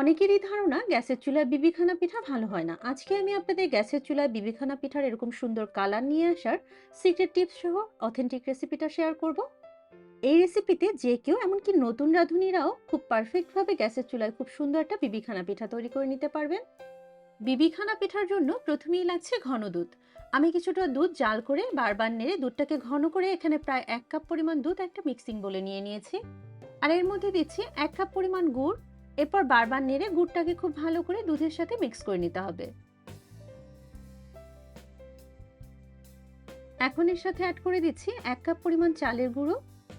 অনেকেরই ধারণা গ্যাসের চুলায় বিবিখানা পিঠা ভালো হয় না। আজকে আমি আপনাদের গ্যাসের চুলায় বিবিখানা পিঠার এরকম সুন্দর কালার নিয়ে আসার সিক্রেট টিপস সহ অথেন্টিক রেসিপিটা শেয়ার করব। এই রেসিপিতে যে কেউ এমনকি নতুন রাঁধুনিরাও খুব পারফেক্টভাবে গ্যাসের চুলায় খুব সুন্দর একটা বিবিখানা পিঠা তৈরি করে নিতে পারবেন। বিবিখানা পিঠার জন্য প্রথমেই লাগছে ঘন দুধ। আমি কিছুটা দুধ জাল করে বারবার নেড়ে দুধটাকে ঘন করে এখানে প্রায় এক কাপ পরিমাণ দুধ একটা মিক্সিং বলে নিয়ে নিয়েছি। আর এর মধ্যে দিচ্ছি এক কাপ পরিমাণ গুড় এরপর বারবার নেড়ে গুড়টাকে খুব ভালো করে দুধের সাথে মিক্স করে নিতে হবে। এখন এর সাথে অ্যাড করে দিচ্ছি এক কাপ পরিমাণ চালের গুঁড়ো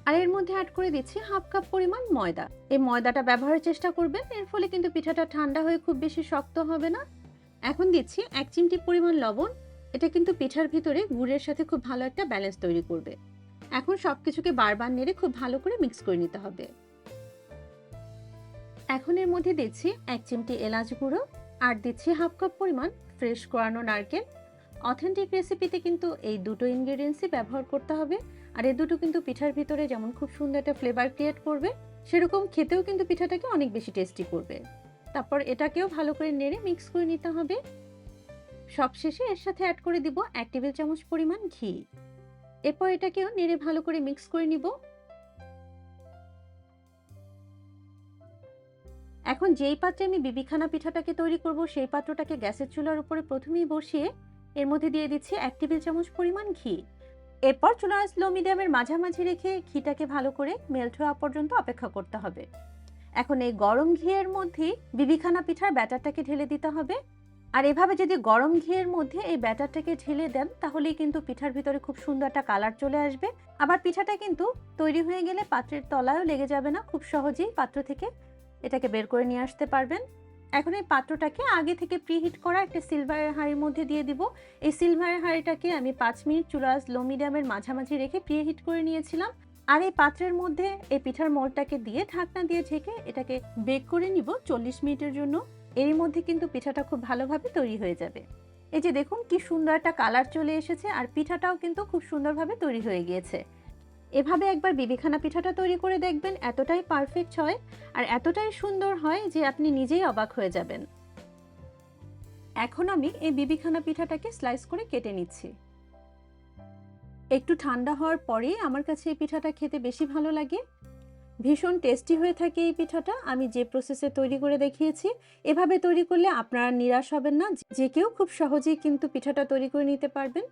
আর এর মধ্যে অ্যাড করে দিচ্ছি হাফ কাপ পরিমাণ ময়দা। এই ময়দাটা ব্যবহারের চেষ্টা করবেন, এর ফলে কিন্তু পিঠাটা ঠান্ডা হয়ে খুব বেশি শক্ত হবে না। এখন দিচ্ছি এক চিমটি পরিমাণ লবণ, এটা কিন্তু পিঠার ভিতরে গুড়ের সাথে খুব ভালো একটা ব্যালেন্স তৈরি করবে। এখন সব কিছুকে বারবার নেড়ে খুব ভালো করে মিক্স করে নিতে হবে। এখন এর মধ্যে দিচ্ছি এক চিমটি এলাচ গুঁড়ো, আর দিচ্ছি হাফ কাপ পরিমাণ ফ্রেশ কোরানো নারকেল। অথেন্টিক রেসিপিতে কিন্তু এই দুটো ইনগ্রেডিয়েন্টসই ব্যবহার করতে হবে, আর এই দুটো কিন্তু পিঠার ভিতরে যেমন খুব সুন্দর একটা ফ্লেভার ক্রিয়েট করবে, সেরকম খেতেও কিন্তু পিঠাটাকে অনেক বেশি টেস্টি করবে। তারপর এটাকেও ভালো করে নেড়ে মিক্স করে নিতে হবে। সবশেষে এর সাথে অ্যাড করে দিব এক টেবিল চামচ পরিমাণ ঘি। এরপর এটাকেও নেড়ে ভালো করে মিক্স করে নিব। এখন যেই পাত্রে আমি বিবিখানা পিঠাটাকে তৈরি করব, সেই পাত্রটাকে গ্যাসের চুলার উপরে প্রথমেই বসিয়ে এর মধ্যে দিয়ে দিচ্ছি এক টেবিল চামচ পরিমাণ ঘি। এরপর চুলা স্লো মিডিয়ামের মাঝামাঝি রেখে ঘিটাকে ভালো করে মেল্ট হওয়া পর্যন্ত অপেক্ষা করতে হবে। এখন এই গরম ঘিয়ের মধ্যেই বিবিখানা পিঠার ব্যাটারটাকে ঢেলে দিতে হবে। আর এভাবে যদি গরম ঘিয়ের মধ্যে এই ব্যাটারটাকে ঢেলে দেন, তাহলেই কিন্তু পিঠার ভিতরে খুব সুন্দর একটা কালার চলে আসবে। আবার পিঠাটা কিন্তু তৈরি হয়ে গেলে পাত্রের তলায়ও লেগে যাবে না, খুব সহজেই পাত্র থেকে এটাকে বের করে নিয়ে আসতে পারবেন। এখন এই পাত্রটাকে আগে থেকে প্রিহিট করা একটা সিলভারের হাঁড়ির মধ্যে দিয়ে দিব। এই সিলভারের হাঁড়িটাকে আমি পাঁচ মিনিট চুলা লো মিডিয়ামের মাঝামাঝি রেখে প্রিহিট করে নিয়েছিলাম। আর এই পাত্রের মধ্যে এই পিঠার মোলটাকে দিয়ে ঢাকনা দিয়ে ঢেকে এটাকে বেক করে নিব চল্লিশ মিনিটের জন্য। এর মধ্যে কিন্তু পিঠাটা খুব ভালোভাবে তৈরি হয়ে যাবে। এই যে দেখুন কি সুন্দর একটা কালার চলে এসেছে আর পিঠাটাও কিন্তু খুব সুন্দরভাবে তৈরি হয়ে গিয়েছে। এভাবে একবার বিবিখানা পিঠাটা তৈরি করে দেখবেন, এতটাই পারফেক্ট হয় আর এতটাই সুন্দর হয় যে আপনি নিজেই অবাক হয়ে যাবেন। এখন আমি এই বিবিখানা পিঠাটাকে স্লাইস করে কেটে নিচ্ছি। একটু ঠান্ডা হওয়ার পরেই আমার কাছে এই পিঠাটা খেতে বেশি ভালো লাগে। ভীষণ টেস্টি হয়ে থাকে এই পিঠাটা, আমি যে প্রসেসে তৈরি করে দেখিয়েছি, এভাবে তৈরি করলে আপনারা নিরাশ হবেন না, যে কেউ খুব সহজেই কিন্তু পিঠাটা তৈরি করে নিতে পারবেন।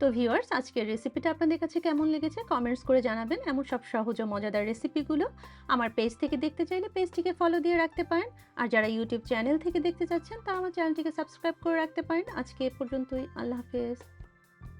তো ভিউয়ার্স আজকের রেসিপিটা আপনাদের কাছে কেমন লেগেছে কমেন্টস করে জানাবেন। এমন সব সহজ ও মজাদার রেসিপিগুলো আমার পেজ থেকে দেখতে চাইলে পেজটিকে ফলো দিয়ে রাখতে পারেন। আর যারা ইউটিউব চ্যানেল থেকে দেখতে চাচ্ছেন তারা আমার চ্যানেলটিকে সাবস্ক্রাইব করে রাখতে পারেন। আজকে এ পর্যন্তই। আল্লাহ হাফেজ।